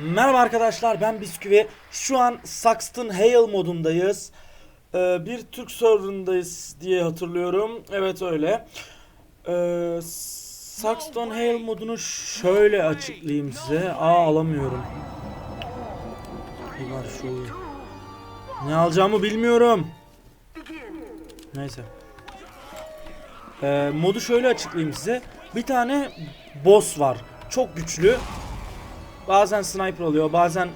Merhaba arkadaşlar ben Bisküvi. Şu an Saxton Hale modundayız. Ee, bir Türk serverındayız diye hatırlıyorum. Evet öyle. Ee, Saxton Hale modunu şöyle açıklayayım size. Aa alamıyorum. Var şu. Ne alacağımı bilmiyorum. Neyse. Ee, modu şöyle açıklayayım size. Bir tane boss var. Çok güçlü. Bazen sniper oluyor, bazen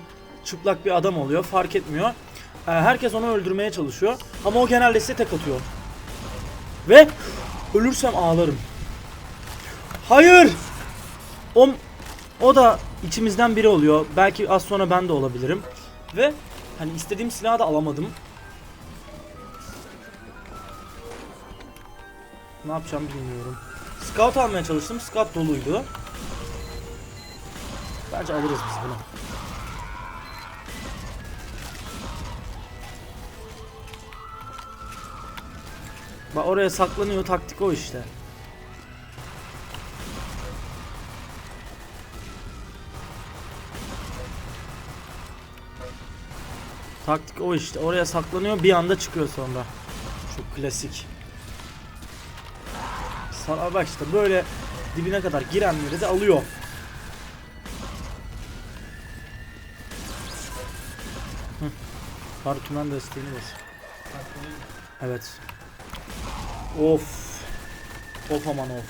çıplak bir adam oluyor. Fark etmiyor. Ee, herkes onu öldürmeye çalışıyor. Ama o genelde size tek atıyor. Ve ölürsem ağlarım. Hayır! O, o da içimizden biri oluyor. Belki az sonra ben de olabilirim. Ve hani istediğim silahı da alamadım. Ne yapacağım bilmiyorum. Scout almaya çalıştım. Scout doluydu. Bence alırız biz bunu. Bak oraya saklanıyor taktik o işte. Taktik o işte. Oraya saklanıyor bir anda çıkıyor sonra. Çok klasik. Sana bak işte böyle dibine kadar girenleri de alıyor. Kar tümen desteğini bas. Evet. Of. Of aman of.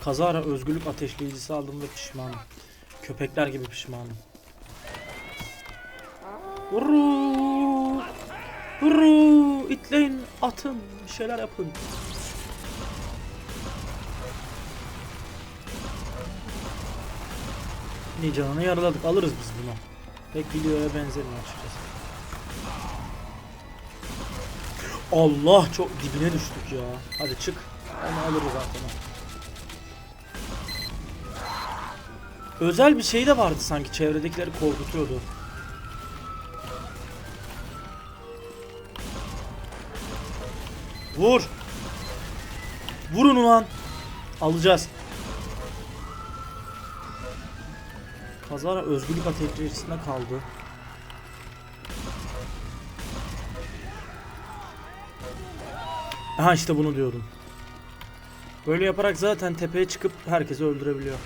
Kazara özgürlük ateşleyicisi aldım ve pişmanım. Köpekler gibi pişmanım. Vurru. Vurru. İtleyin, atın, bir şeyler yapın. Ne canını yaraladık alırız biz bunu. Pek videoya benzemiyor açıkçası. Allah çok dibine düştük ya. Hadi çık. Onu alırız zaten. Özel bir şey de vardı sanki çevredekileri korkutuyordu. Vur. Vurun ulan. Alacağız. Kazara özgürlük ateşleyicisinde kaldı. Aha işte bunu diyordum. Böyle yaparak zaten tepeye çıkıp herkesi öldürebiliyor.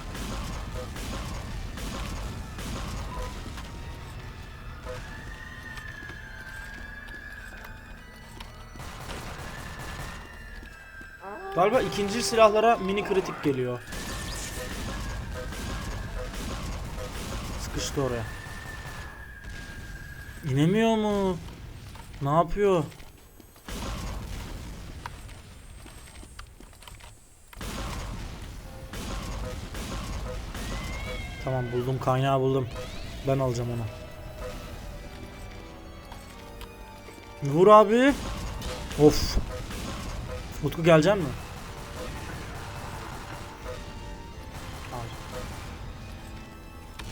Galiba ikinci silahlara mini kritik geliyor. Sıkıştı oraya. İnemiyor mu? Ne yapıyor? Tamam buldum kaynağı buldum. Ben alacağım onu. Vur abi. Of. Utku gelecek mi?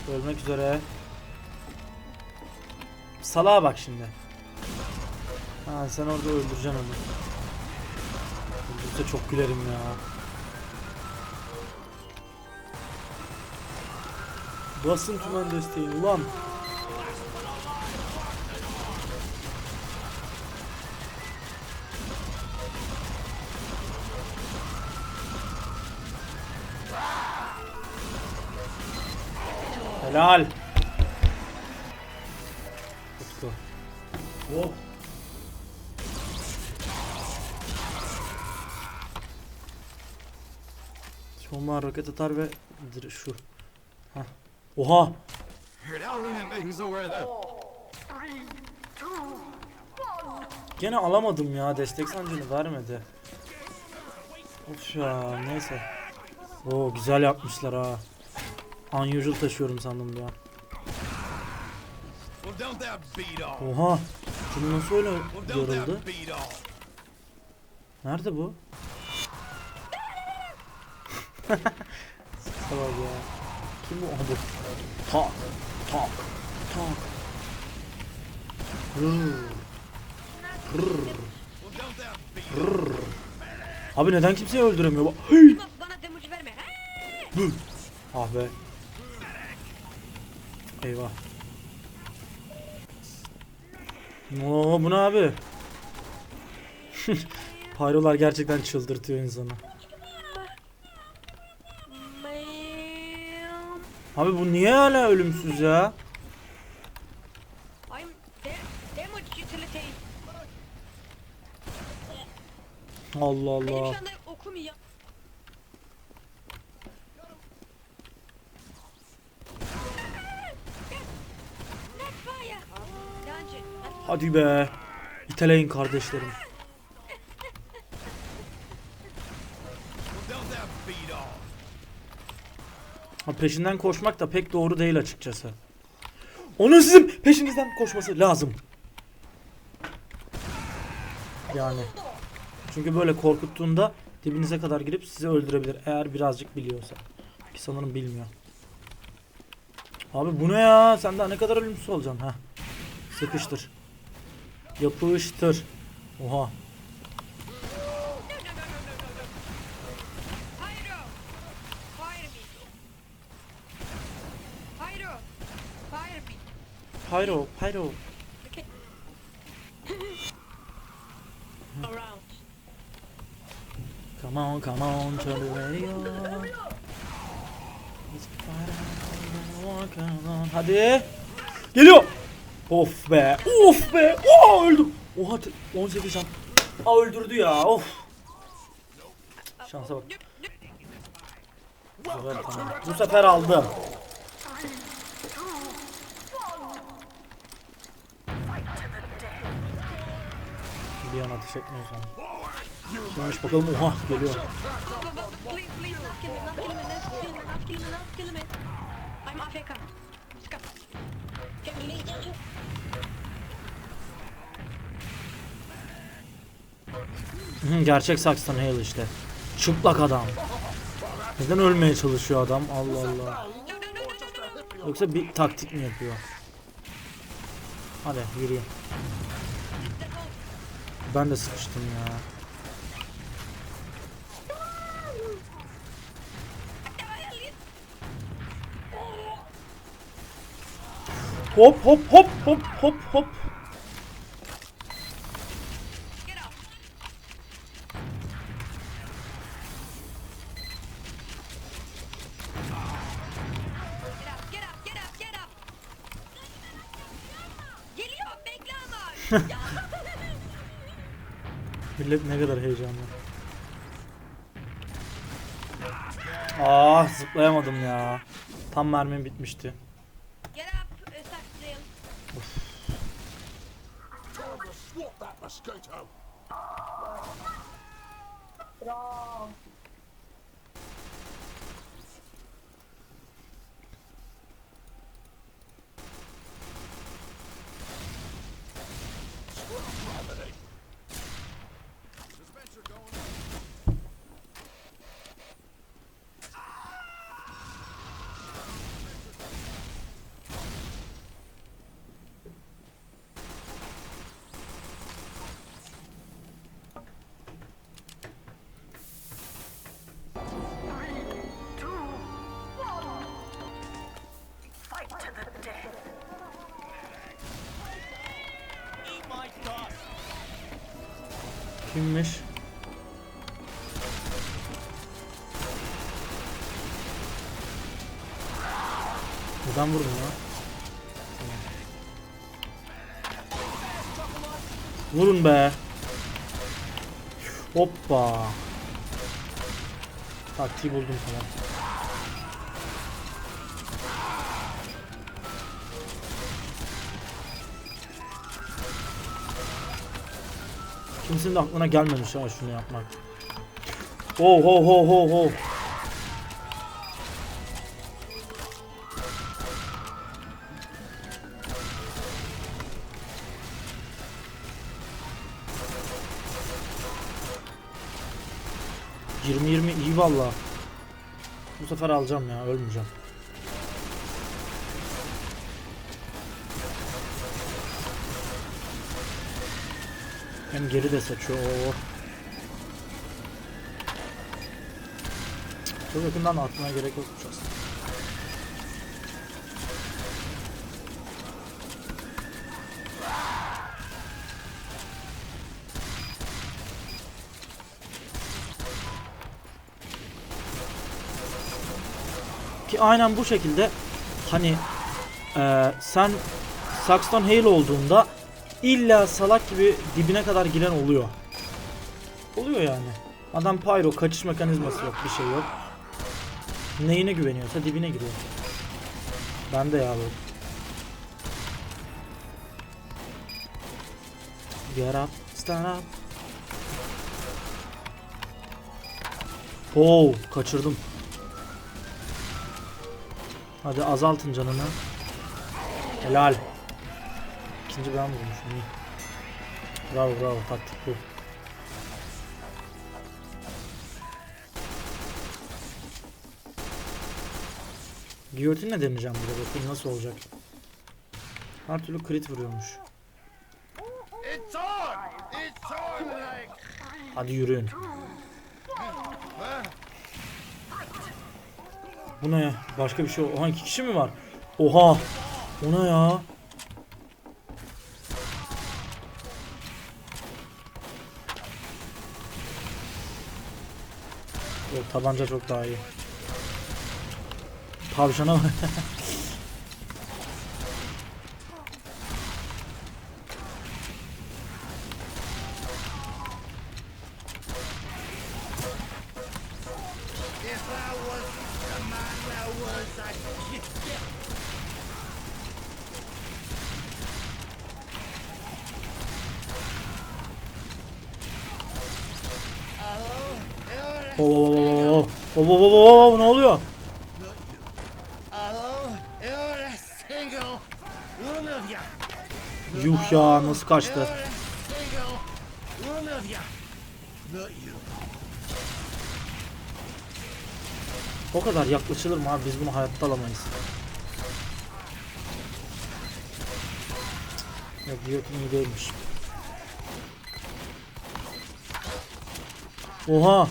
Ölmek üzere. Salağa bak şimdi. Ha sen orada öldüreceksin onu. Öldürse çok gülerim ya. Basın tümen desteği ulan. Helal. Utku. Oh. Şoma roket atar ve şu. Hah. Oha. Gene alamadım ya destek sancını vermedi. Of ya neyse. Oo güzel yapmışlar ha. Unusual taşıyorum sandım ya. Oha. Kim nasıl öyle yoruldu? Nerede bu? Salak ya. Kim bu? Aha bu. Tak. Tak. Tak. Rrr. Rrr. Rrr. Abi neden kimseyi öldüremiyor? Hey! Dur. Ah be. Eyvah. Oo, bu ne abi? Pyrolar gerçekten çıldırtıyor insanı. Abi bu niye hala ölümsüz ya? Allah Allah. şu anda okum ya. Net fire. Dungeon. Hadi be. İteleyin kardeşlerim. Ha, peşinden koşmak da pek doğru değil açıkçası. Onun sizin peşinizden koşması lazım. Yani. Çünkü böyle korkuttuğunda dibinize kadar girip sizi öldürebilir eğer birazcık biliyorsa. Ki sanırım bilmiyor. Abi bu ne ya? Sen daha ne kadar ölümsüz olacaksın ha? Sıkıştır. Yapıştır. Oha. Pyro. Pyro. Come on, come on, turn the radio. Hadi. Geliyor. Of be. Of be. Oha öldüm. Oha te- 18 can. Aa öldürdü ya. Of. Şansa bak. Bu sefer, tamam. Bu sefer aldım. Bir an ateş etmiyorsan. Kimmiş bakalım. Oha geliyor. I'm AFK. Gerçek Saxton Hale işte. Çıplak adam. Neden ölmeye çalışıyor adam? Allah Allah. Yoksa bir taktik mi yapıyor? Hadi yürüyün. Ben de sıkıştım ya. Hop hop hop hop hop hop. Millet ne kadar heyecanlı. Ah zıplayamadım ya. Tam mermim bitmişti. Kimmiş? Neden vurdun ya? Vurun be. Hoppa. Taktiği buldum tamam. Kimsenin de aklına gelmemiş ha şunu yapmak. Ho ho ho ho ho. Yirmi yirmi iyi valla. Bu sefer alacağım ya ölmeyeceğim. Hem geri de saçıyor. Oo. Çok yakından da atmaya gerek yokmuş aslında. Ki aynen bu şekilde hani eee, sen Saxton Hale olduğunda illa salak gibi dibine kadar giren oluyor. Oluyor yani. Adam pyro kaçış mekanizması yok bir şey yok. Neyine güveniyorsa dibine giriyor. Ben de ya böyle. Get up, stand up. Oo, kaçırdım. Hadi azaltın canını. Helal. İkinci ben vurmuşum iyi. Bravo bravo taktik bu. Giyotinle deneyeceğim burada bakayım nasıl olacak. Her türlü crit vuruyormuş. Hadi yürüyün. Bu ne? Başka bir şey. Oha iki kişi mi var? Oha. O ne ya? Tabanca çok daha iyi. Tavşana bak. if Oo, oo, oo, ne oluyor? Ya. Yuh ya nasıl kaçtı? Ya. O kadar yaklaşılır mı abi biz bunu hayatta alamayız. Yok giyotin iyi değilmiş. Oha!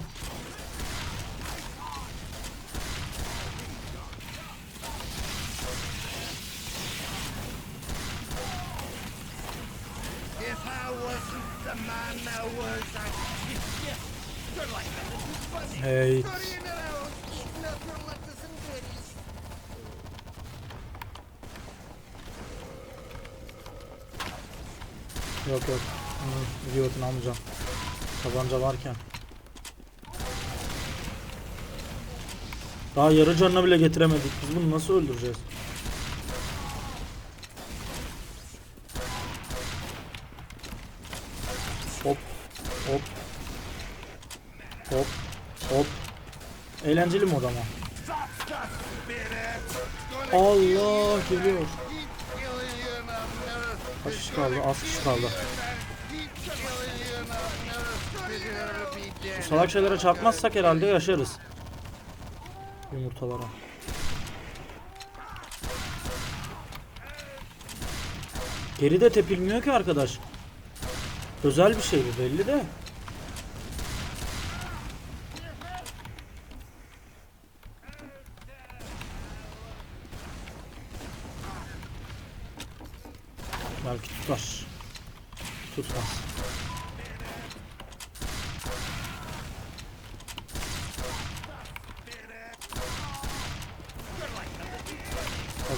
Goodies. Yok yok. Hı, giyotin almayacağım. Tabanca varken. Daha yarı canına bile getiremedik. Biz bunu nasıl öldüreceğiz? Hop. Hop. Hop. Hop. Eğlenceli mod ama. Allah geliyor. Kaç kişi kaldı? Az kişi kaldı. Bu salak şeylere çarpmazsak herhalde yaşarız. Yumurtalara. Geride tepilmiyor ki arkadaş. Özel bir şey bu belli de.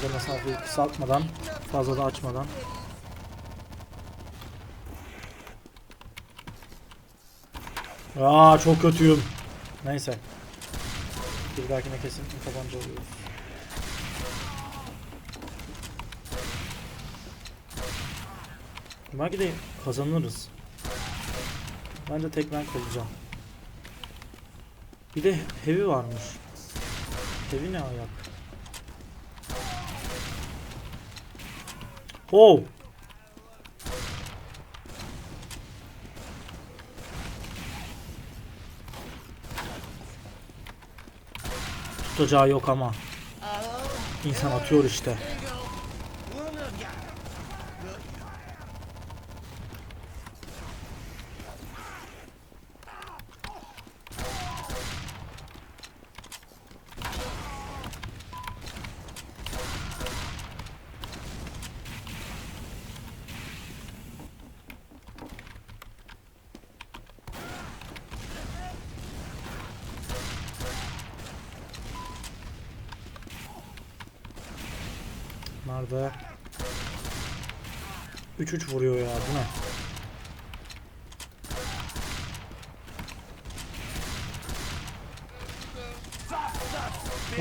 Fazla mesafeyi kısaltmadan, fazla da açmadan. Aa çok kötüyüm. Neyse. Bir dahakine kesin tabanca oluyoruz. Belki de kazanırız. Bence tek ben kalacağım. Bir de heavy varmış. Heavy ne ayak? Oh! Tutacağı yok ama. İnsan atıyor işte. 3-3 vuruyor ya bu ne?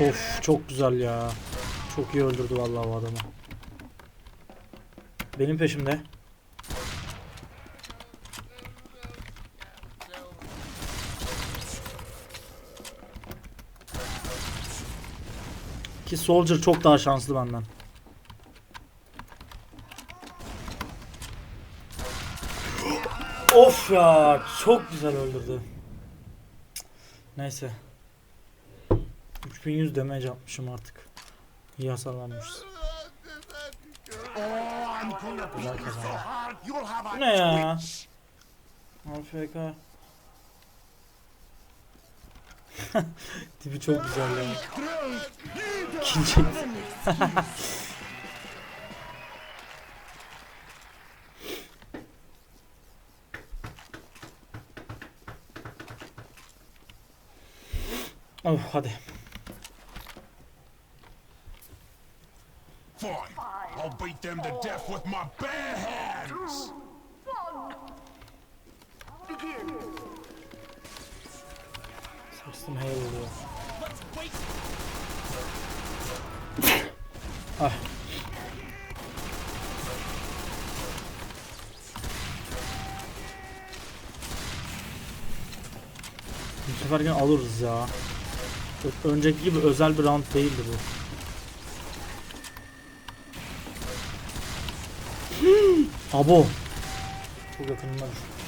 Of çok güzel ya. Çok iyi öldürdü vallahi bu adamı. Benim peşimde. Ki Soldier çok daha şanslı benden. Ya çok güzel öldürdü. Neyse. 3100 damage atmışım artık. İyi hasarlanmışız. Güzel kazandı. ne ya? AFK. Tipi çok güzel ya. Kill çekti. Oh hadi. Fine. I'll beat them to death with my bare hands. Saçtım hey oluyor. ah. Bu sefer alırız ya. Önceki gibi özel bir round değildi bu. Abo. Çok yakınına düştü.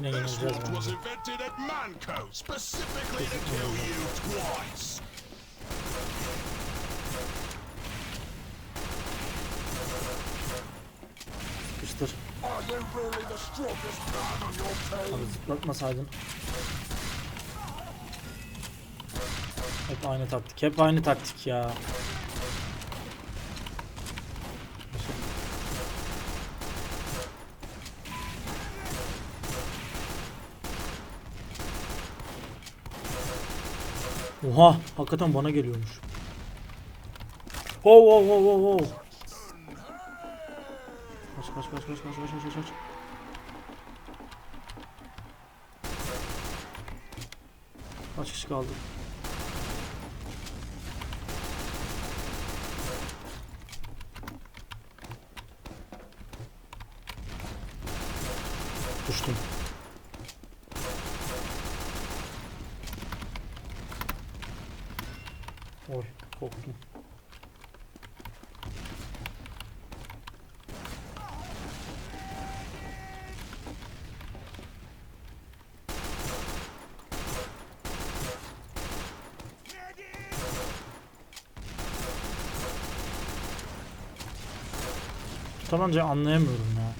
Man on your team? Abi zıplatmasaydın. Hep aynı taktik. Hep aynı taktik ya. Oha, hakikaten bana geliyormuş. Oh, oh, oh, oh, oh. Kaç, kaç, kaç, kaç, kaç, kaç, kaç, kaç. Kaç kişi kaldı? Düştüm. Korktum. Tutamanca anlayamıyorum ya.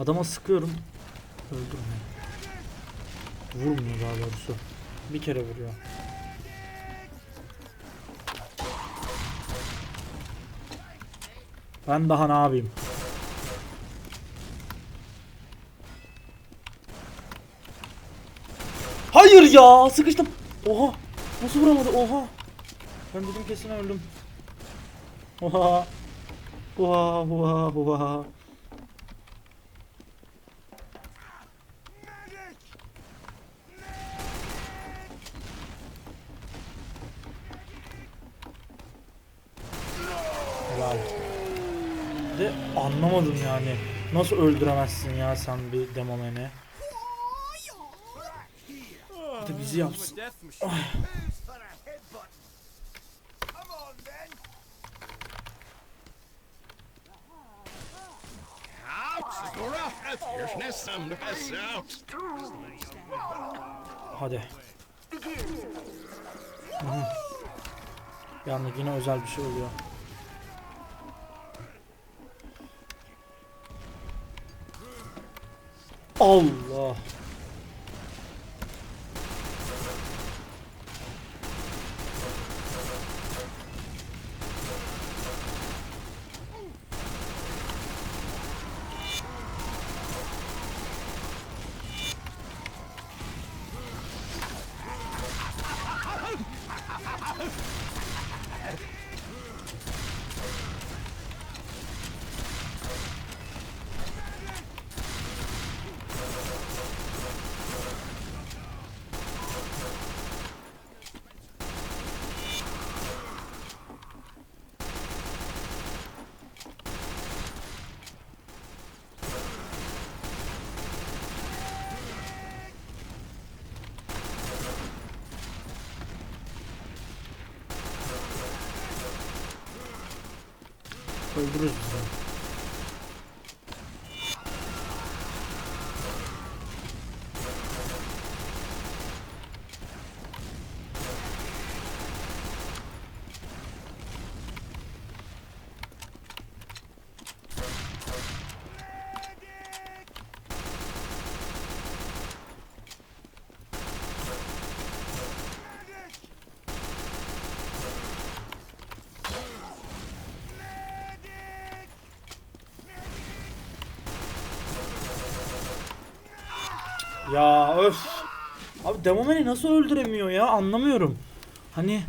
Adama sıkıyorum. Öldürmüyor. Vurmuyor daha doğrusu. Bir kere vuruyor. Ben daha ne yapayım? Hayır ya sıkıştım. Oha. Nasıl vuramadı? Oha. Ben dedim kesin öldüm. Oha. Oha oha oha. anlamadım yani. Nasıl öldüremezsin ya sen bir demomeni? Hadi bizi yapsın. Hadi. Hı -hı. Yani yine özel bir şey oluyor. 哦 Öldürürüz biz onu. Ya öf. Abi Demomeni nasıl öldüremiyor ya anlamıyorum. Hani